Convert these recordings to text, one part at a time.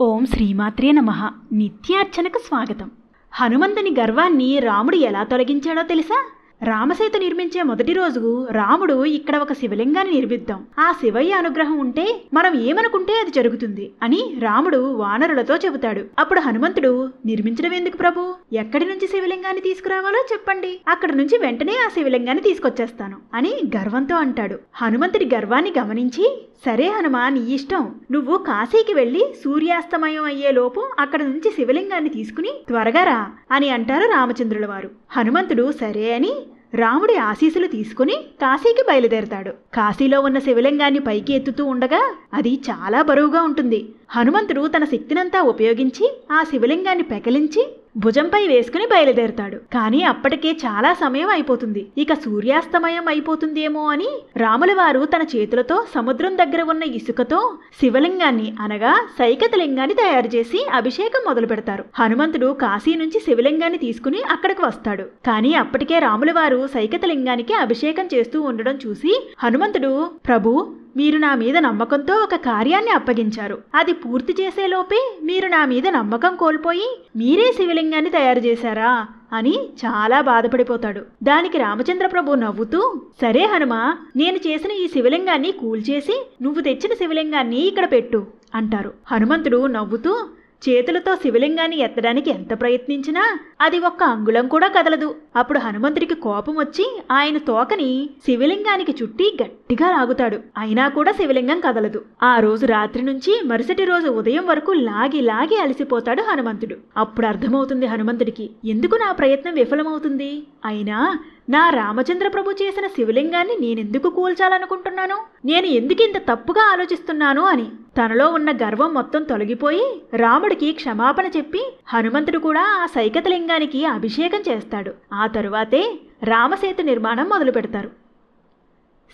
ఓం శ్రీమాత్రే నమ. నిత్యార్చనకు స్వాగతం. హనుమంతుని గర్వాన్ని రాముడు ఎలా తొలగించాడో తెలుసా? రామసేతు నిర్మించే మొదటి రోజు రాముడు ఇక్కడ ఒక శివలింగాన్ని నిర్మిద్దాం. ఆ శివయ్య అనుగ్రహం ఉంటే మనం ఏమనుకుంటే అది జరుగుతుంది అని రాముడు వానరులతో చెబుతాడు. అప్పుడు హనుమంతుడు నిర్మించడం ఎందుకు ప్రభు? ఎక్కడి నుంచి శివలింగాన్ని తీసుకురావాలో చెప్పండి. అక్కడ నుంచి వెంటనే ఆ శివలింగాన్ని తీసుకొచ్చేస్తాను అని గర్వంతో అంటాడు. హనుమంతుడి గర్వాన్ని గమనించి సరే హనుమా నీ ఇష్టం. నువ్వు కాశీకి వెళ్ళి సూర్యాస్తమయం అయ్యేలోపు అక్కడ నుంచి శివలింగాన్ని తీసుకుని త్వరగా రా అని అంటారు రామచంద్రుల వారు. హనుమంతుడు సరే అని రాముడి ఆశీస్సులు తీసుకుని కాశీకి బయలుదేరతాడు. కాశీలో ఉన్న శివలింగాన్ని పైకి ఎత్తుతూ ఉండగా అది చాలా బరువుగా ఉంటుంది. హనుమంతుడు తన శక్తినంతా ఉపయోగించి ఆ శివలింగాన్ని పెకలించి భుజంపై వేసుకుని బయలుదేరతాడు. కానీ అప్పటికే చాలా సమయం అయిపోతుంది. ఇక సూర్యాస్తమయం అయిపోతుందేమో అని రాములవారు తన చేతులతో సముద్రం దగ్గర ఉన్న ఇసుకతో శివలింగాన్ని అనగా సైకత లింగాన్ని తయారు చేసి అభిషేకం మొదలు పెడతారు. హనుమంతుడు కాశీ నుంచి శివలింగాన్ని తీసుకుని అక్కడికి వస్తాడు. కానీ అప్పటికే రాములవారు సైకత లింగానికి అభిషేకం చేస్తూ ఉండడం చూసి హనుమంతుడు ప్రభు మీరు నా మీద నమ్మకంతో ఒక కార్యాన్ని అప్పగించారు. అది పూర్తి చేసేలోపే మీరు నా మీద నమ్మకం కోల్పోయి మీరే శివలింగాన్ని తయారు చేశారా? అని చాలా బాధపడిపోతాడు. దానికి రామచంద్ర ప్రభు నవ్వుతూ సరే హనుమా నేను చేసిన ఈ శివలింగాన్ని కూల్చేసి నువ్వు తెచ్చిన శివలింగాన్ని ఇక్కడ పెట్టు అంటారు. హనుమంతుడు నవ్వుతూ చేతులతో శివలింగాన్ని ఎత్తడానికి ఎంత ప్రయత్నించినా అది ఒక్క అంగుళం కూడా కదలదు. అప్పుడు హనుమంతుడికి కోపం వచ్చి ఆయన తోకని శివలింగానికి చుట్టి గట్టిగా లాగుతాడు. అయినా కూడా శివలింగం కదలదు. ఆ రోజు రాత్రి నుంచి మరుసటి రోజు ఉదయం వరకు లాగి లాగి అలసిపోతాడు హనుమంతుడు. అప్పుడు అర్థమవుతుంది హనుమంతుడికి ఎందుకు నా ప్రయత్నం విఫలమవుతుంది? అయినా నా రామచంద్ర ప్రభు చేసిన శివలింగాన్ని నేనెందుకు కూల్చాలనుకుంటున్నాను? నేను ఎందుకు ఇంత తప్పుగా ఆలోచిస్తున్నాను అని. తనలో ఉన్న గర్వం మొత్తం తొలగిపోయి రాముడికి క్షమాపణ చెప్పి హనుమంతుడు కూడా ఆ సైకతలింగానికి అభిషేకం చేస్తాడు. ఆ తరువాతే రామసేతు నిర్మాణం మొదలు పెడతారు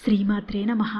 శ్రీమాత్రే నమః.